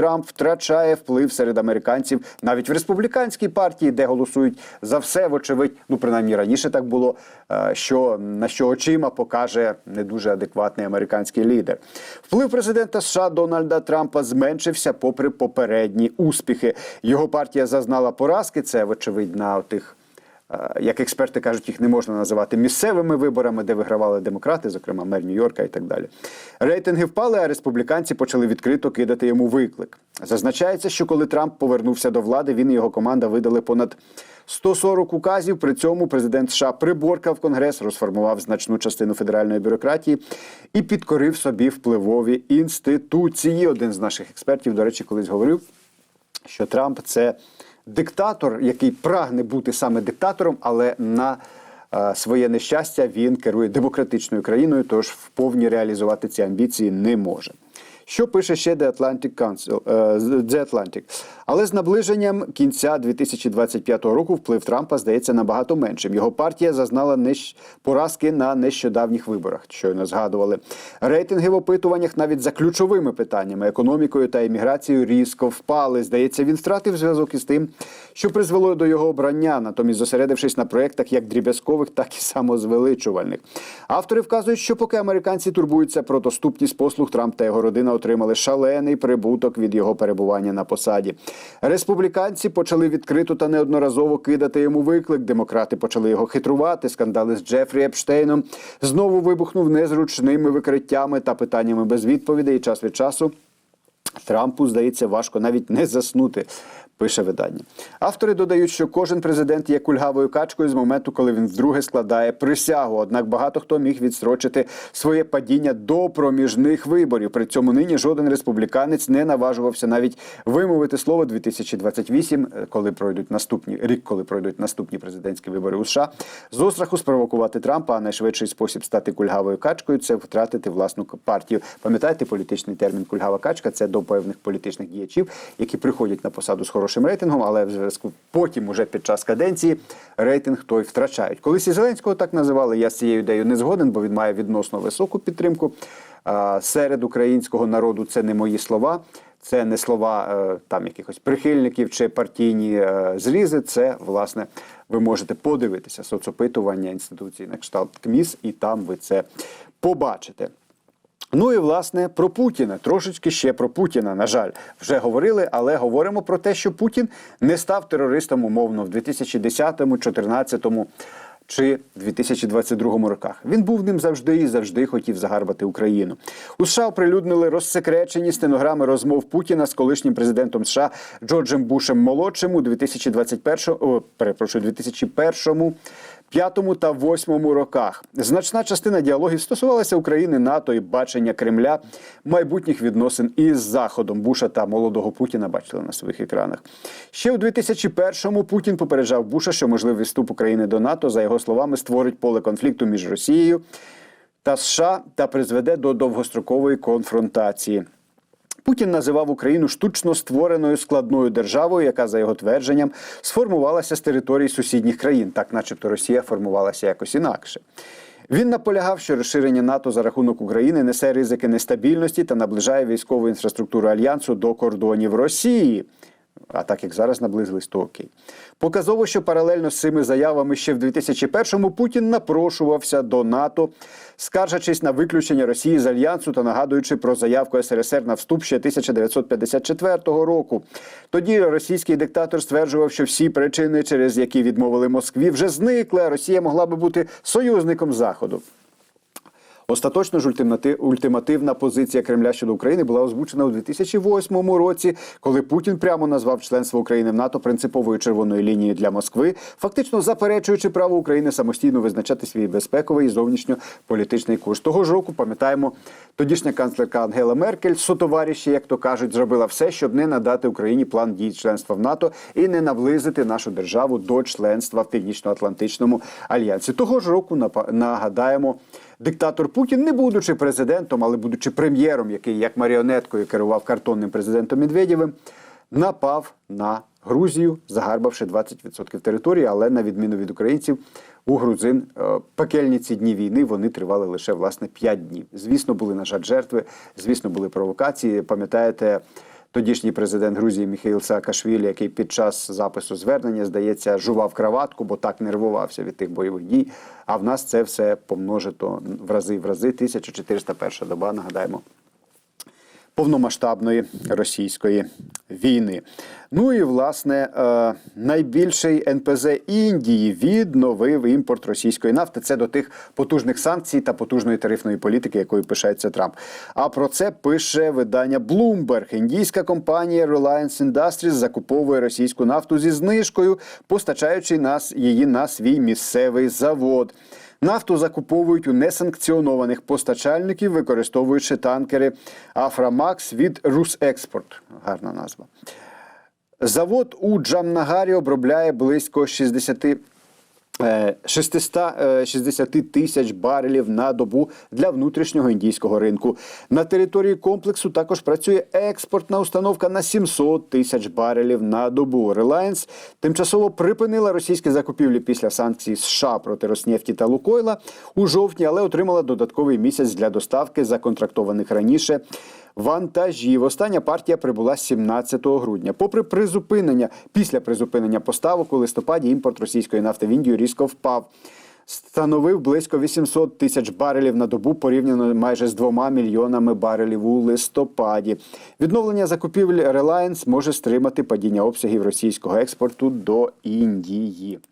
Трамп втрачає вплив серед американців навіть в республіканській партії, де голосують за все, вочевидь, ну принаймні раніше так було. е, Що на що очима покаже не дуже адекватний американський лідер. Вплив президента США Дональда Трампа зменшився попри попередні успіхи. Його партія зазнала поразки. Це вочевидь на тих. Е, Як експерти кажуть, їх не можна називати місцевими виборами, де вигравали демократи, зокрема мер Нью-Йорка і так далі. Рейтинги впали, а республіканці почали відкрито кидати йому виклик. Зазначається, що коли Трамп повернувся до влади, він і його команда видали понад 140 указів. При цьому президент США приборкав Конгрес, розформував значну частину федеральної бюрократії і підкорив собі впливові інституції. Один з наших експертів, до речі, колись говорив, що Трамп це диктатор, який прагне бути саме диктатором, але на е, своє нещастя він керує демократичною країною, тож вповні реалізувати ці амбіції не може. Що пише ще The Atlantic Council, е, The Atlantic. Але з наближенням кінця 2025 року вплив Трампа здається набагато меншим. Його партія зазнала нещ... поразки на нещодавніх виборах, щойно згадували. Рейтинги в опитуваннях навіть за ключовими питаннями економікою та імміграцією різко впали. Здається, він втратив зв'язок із тим, що призвело до його обрання, натомість зосередившись на проєктах як дріб'язкових, так і самозвеличувальних. Автори вказують, що поки американці турбуються про доступність послуг, Трамп та його родина отримали шалений прибуток від його перебування на посаді. Республіканці почали відкрито та неодноразово кидати йому виклик. Демократи почали його хитрувати. Скандали з Джефрі Епштейном знову вибухнув незручними викриттями та питаннями без відповідей. І час від часу Трампу здається важко навіть не заснути. Пише видання. Автори додають, що кожен президент є кульгавою качкою з моменту, коли він вдруге складає присягу. Однак багато хто міг відстрочити своє падіння до проміжних виборів. При цьому нині жоден республіканець не наважувався навіть вимовити слово 2028, е, коли пройдуть наступні рік, коли пройдуть наступні президентські вибори у США. З остраху спровокувати Трампа, а найшвидший спосіб стати кульгавою качкою це втратити власну партію. Пам'ятаєте політичний термін кульгава качка? Це до певних політичних діячів, які приходять на посаду з хорошим рейтингом, але в зв'язку потім, уже під час каденції, рейтинг той втрачають. Колись і Зеленського так називали. Я з цією ідеєю не згоден, бо він має відносно високу підтримку. Серед українського народу це не мої слова. Це не слова е, там якихось прихильників чи партійні е, зрізи. Це власне ви можете подивитися соцопитування інституції на кшталт КМІС, і там ви це побачите. Ну і власне про Путіна. Трошечки ще про Путіна. На жаль, вже говорили, але говоримо про те, що Путін не став терористом умовно в 2010, 2014 чи 2022 роках. Він був ним завжди і завжди хотів загарбати Україну. У США оприлюднили розсекречені стенограми розмов Путіна з колишнім президентом США Джорджем Бушем молодшим у 2021, о, перепрошую, 2001 п'ятому та восьмому роках. Значна частина діалогів стосувалася України, НАТО і бачення Кремля майбутніх відносин із Заходом. Буша та молодого Путіна бачили на своїх екранах. Ще у 2001-му Путін попереджав Буша, що можливий вступ України до НАТО, за його словами, створить поле конфлікту між Росією та США та призведе до довгострокової конфронтації. Путін називав Україну штучно створеною складною державою, яка, за його твердженням, сформувалася з територій сусідніх країн, так начебто Росія формувалася якось інакше. Він наполягав, що розширення НАТО за рахунок України несе ризики нестабільності та наближає військову інфраструктуру альянсу до кордонів Росії. А так як зараз наблизились, то окей. Показово, що паралельно з цими заявами ще в 2001-му Путін напрошувався до НАТО, скаржачись на виключення Росії з альянсу та нагадуючи про заявку СРСР на вступ ще 1954 року. Тоді російський диктатор стверджував, що всі причини, через які відмовили Москві, вже зникли. а Росія могла би бути союзником Заходу. Остаточно ж ультимати- ультимативна позиція Кремля щодо України була озвучена у 2008 році, коли Путін прямо назвав членство України в НАТО принциповою червоною лінією для Москви, фактично заперечуючи право України самостійно визначати свій безпековий і зовнішньополітичний курс. Того ж року пам'ятаємо, тодішня канцлерка Ангела Меркель, сотовариші, як то кажуть, зробила все, щоб не надати Україні план дій членства в НАТО і не наблизити нашу державу до членства в Північно-Атлантичному альянсі. Того ж року нагадаємо. Диктатор Путін, не будучи президентом, але будучи прем'єром, який як маріонеткою керував картонним президентом Медведєвим, напав на Грузію, загарбавши 20% території. Але на відміну від українців, у грузин е, пекельні ці дні війни вони тривали лише власне 5 днів. Звісно, були на жаль жертви. Звісно, були провокації. Пам'ятаєте Тодішній президент Грузії Міхаїл Саакашвілі, який під час запису звернення, здається, жував краватку, бо так нервувався від тих бойових дій. А в нас це все помножито в рази в рази. 1401 доба, нагадаємо повномасштабної російської війни. Ну і власне е, найбільший НПЗ Індії відновив імпорт російської нафти. Це до тих потужних санкцій та потужної тарифної політики, якою пишається Трамп. А про це пише видання Bloomberg. Індійська компанія Reliance Industries закуповує російську нафту зі знижкою, постачаючи нас її на свій місцевий завод. Нафту закуповують у несанкціонованих постачальників, використовуючи танкери Афрамакс від Русекспорт. Гарна назва. Завод у Джамнагарі обробляє близько 60 е, 660 тисяч барелів на добу для внутрішнього індійського ринку. На території комплексу також працює експортна установка на 700 тисяч барелів на добу. Reliance тимчасово припинила російські закупівлі після санкцій США проти Роснефті та Лукойла у жовтні, але отримала додатковий місяць для доставки законтрактованих раніше вантажів. Остання партія прибула 17 грудня. Попри призупинення, після призупинення поставок у листопаді імпорт російської нафти в Індію різко впав. Становив близько 800 тисяч барелів на добу порівняно майже з двома мільйонами барелів у листопаді. Відновлення закупівель Reliance може стримати падіння обсягів російського експорту до Індії.